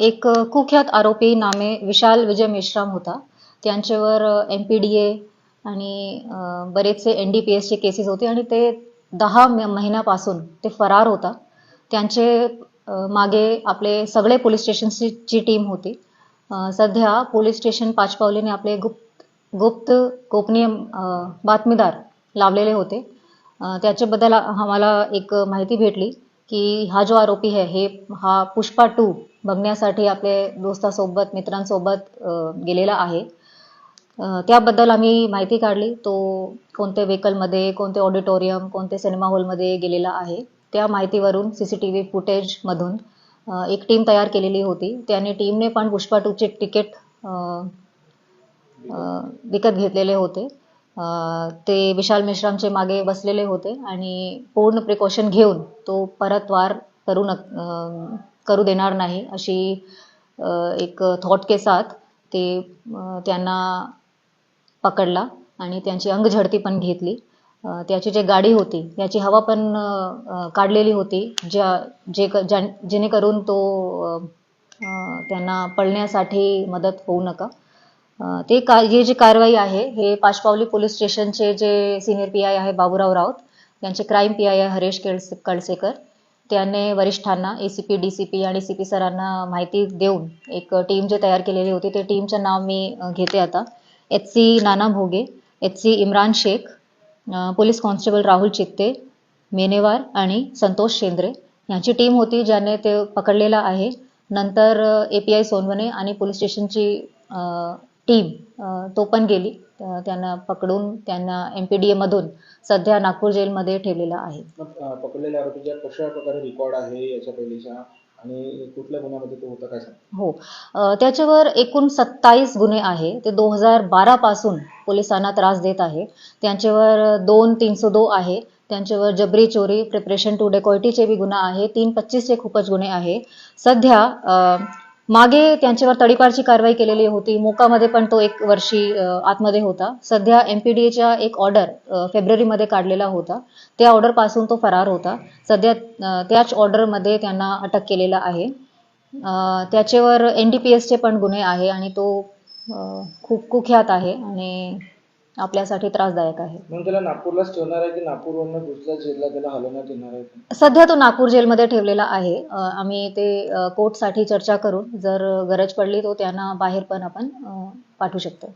एक कुख्यात आरोपी नामे विशाल विजय मेश्राम होता. त्यांच्यावर एम पी डी ए आणि बरेचसे एन डी पी एसचे केसेस होते आणि ते दहा महिन्यापासून ते फरार होता. त्यांचे मागे आपले सगळे पोलीस स्टेशनची ची टीम होती. सध्या पोलीस स्टेशन पाचपावलीने आपले गुप्त गुप्त गोपनीय बातमीदार लावलेले होते. त्याच्याबद्दल आम्हाला एक माहिती भेटली. की हा जो आरोपी आहे हे हा पुष्पा टू बघण्यासाठी आपले दोस्तासोबत मित्रांसोबत गेलेला आहे. त्याबद्दल आम्ही माहिती काढली. तो कोणत्या व्हेकलमध्ये कोणते ऑडिटोरियम कोणते सिनेमा हॉलमध्ये गेलेला आहे. त्या माहितीवरून सी सी टी व्ही फुटेजमधून एक टीम तयार केलेली होती. त्याने टीमने पण पुष्पा टूचे तिकीट विकत घेतलेले होते. ते विशाल मेश्रामचे मागे बसलेले होते आणि पूर्ण प्रिकॉशन घेऊन तो परत वार करू न करू देणार नाही अशी एक थॉट के साथ ते त्यांना पकडला आणि त्यांची अंगझडती पण घेतली. त्याची जी गाडी होती त्याची हवा पण काढलेली होती ज्या जे क- ज्या जेणेकरून तो त्यांना पळण्यासाठी मदत होऊ नका. ते का ही जी कारवाई आहे हे पाचपावली पोलीस स्टेशनचे जे सिनियर पी आय आहे बाबूराव राऊत यांचे क्राईम पी आय आहे हरेश केळसे कळसेकर. त्याने वरिष्ठांना A C P D C P आणि सी पी सरांना माहिती देऊन एक टीम जे तयार केलेली होती ते टीमचं नाव मी घेते आता. H C Nana Bhoge H C Imran Shaikh police constable Rahul Chitte Menewar आणि संतोष शेंद्रे. यांची टीम होती ज्याने ते पकडलेला आहे. नंतर ए पी आय सोनवणे आणि पोलीस स्टेशनची टीम तो पण गेली. त्यांना पकडून त्यांना एम पी डी एमधून सध्या नागपूर जेलमध्ये ठेवलेला आहे. मग पकडलेल्या आरोपीच्या कशा प्रकारे रेकॉर्ड आहे याच्या पहिलेच्या आणि कुठल्या गुन्ह्यामध्ये तो होता काय हो. त्याच्यावर एकूण सत्तावीस गुन्हे आहे. ते दोन हजार बारा पासून पोलिसांना त्रास देत आहे. त्यांच्यावर दोन तीनशे दो आहे. त्यांच्यावर जबरी चोरी प्रिपरेशन टू डेकॉइटीचे बी गुन्हा आहे. तीन पच्चीसचे खूपच गुन्हे आहे. सध्या मागे त्यांच्यावर तडीपारची कारवाई केलेली होती. मोकामध्ये पण तो एक वर्षी आतमध्ये होता. सध्या एम पी डी एच्या एक ऑर्डर फेब्रुवारीमध्ये काढलेला होता. त्या ऑर्डरपासून तो फरार होता. सध्या त्याच ऑर्डरमध्ये त्यांना अटक केलेला आहे. त्याच्यावर एन डी पी एसचे पण गुन्हे आहे आणि तो खूप कुख्यात आहे आणि आपल्यासाठी त्रासदायक आहे. मग त्याला नागपूरलाच ठेवणार आहे की नागपूरवरनं दुसऱ्या जिल्ह्यात त्याला हलवण्यात येणार आहे? सध्या तो नागपूर जेलमध्ये ठेवलेला आहे. आम्ही ते कोर्टसाठी चर्चा करून जर गरज पडली तो त्यांना बाहेर पण आपण पाठवू शकतो.